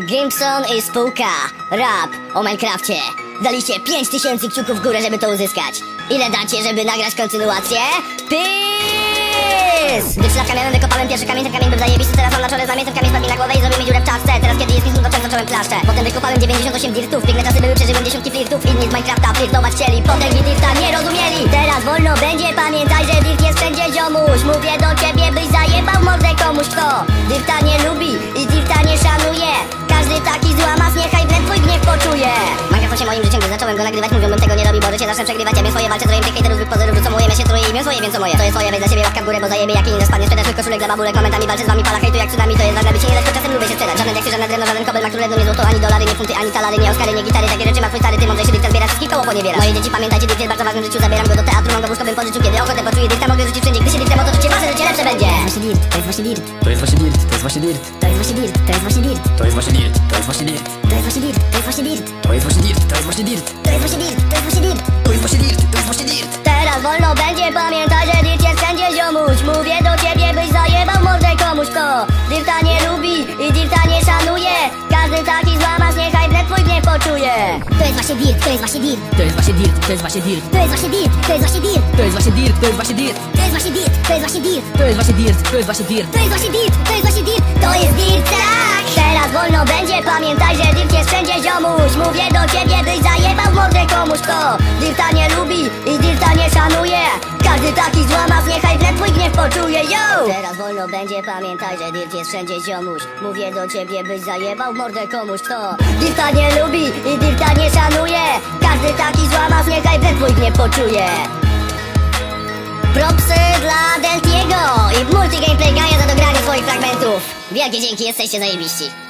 Gimpson i spółka. Rap o Minecrafcie. Daliście 5000 kciuków w górę, żeby to uzyskać. Ile dacie, żeby nagrać kontynuację? Peace! Gdy trzy latka miałem, wykopałem pierwszy kamień, ten kamień był zajebisty, teraz mam na czole znamię, ten kamień spadł mi na głowę i zrobił mi dziurę w czaszce. Teraz kiedy jest mi smutno, często zacząłem klaszczę. Potem wykopałem 98 dirtów, piękne czasy były, przeżyłem dziesiątki flirtów, inni z Minecrafta flirtować chcieli, potem dirta nie rozumieli. Teraz wolno będzie, pamiętaj, że dirt jest wszędzie ziomuś. Mówię do ciebie, byś zajebał mordę komuś, kto dirta nie lubi i dirta nie szanuje. Go nagrywać, mówią bym tego nie robi, bo życie zacznę przegrywać. Ja wiem swoje walczę, troje tych hejterów, złych pozorów, rzucą moje się troje imię swoje, wiem co moje. To jest swoje, weź za siebie łapka w górę, bo zajebie jak inny spadnie. Sprzedać swój koszulek dla babulek, momentami walczę z wami, pala hejtu jak tsunami, to jest ważne, by się nie dać, to czasem lubię się sprzedać. Żaden jak żadne drewno, żaden kobel, ma królewną, nie złoto, ani dolary, nie funty, ani talary, nie oskary, nie gitary, takie rzeczy ma twój stary, ty mądrzejszy dykta zbiera wszystkich koło poniebierasz. Moje dzieci pamiętajcie, dykt jest bardzo ważny w życiu, zabieram go do teatru, mam go w łóżko, bym pożyczył, kiedy ochotę poczuję dykta, mogę rzucić wszędzie, gdy się dyktem wasze życie lepsze będzie. To jest właśnie dirt, to jest właśnie dirt, To jest właśnie dirt, to jest właśnie dirt, to jest właśnie dirt, to jest właśnie dirt, to jest właśnie dirt, dirt, to jest właśnie dirt. to jest właśnie dirt, to jest właśnie dirt. Teraz wolno będzie, pamiętaj, że dirt jest wszędzie ziomuś Mówię do ciebie, byś zajebał mordę komuś, kto Dirta nie lubi i dirta nie szanuje Każdy taki złamas, niechaj wnet twój gniew poczuje To jest właśnie dirt, to jest właśnie dirt To jest właśnie dirt, to jest właśnie dirt, To jest właśnie dirt, to jest właśnie dirt to jest właśnie dirt, to jest właśnie dirt, To jest właśnie dirt, to jest właśnie dirt to jest właśnie dirt, to jest właśnie dirt. To jest właśnie dirt, to jest właśnie dirt To jest dirt, tak Teraz wolno będzie, pamiętaj, że dirt jest wszędzie ziomuś Mówię do ciebie, Każdy taki złamas, niechaj wnet twój gniew poczuje, yo! Teraz wolno będzie, pamiętaj, że dirt jest wszędzie ziomuś Mówię do ciebie, byś zajebał mordę komuś, kto Dirta nie lubi i dirta nie szanuje Każdy taki złamas, niechaj wnet twój gniew poczuje Propsy dla Deltiego i Multigameplay Gaia za dogranie swoich fragmentów. Wielkie dzięki, jesteście zajebiści.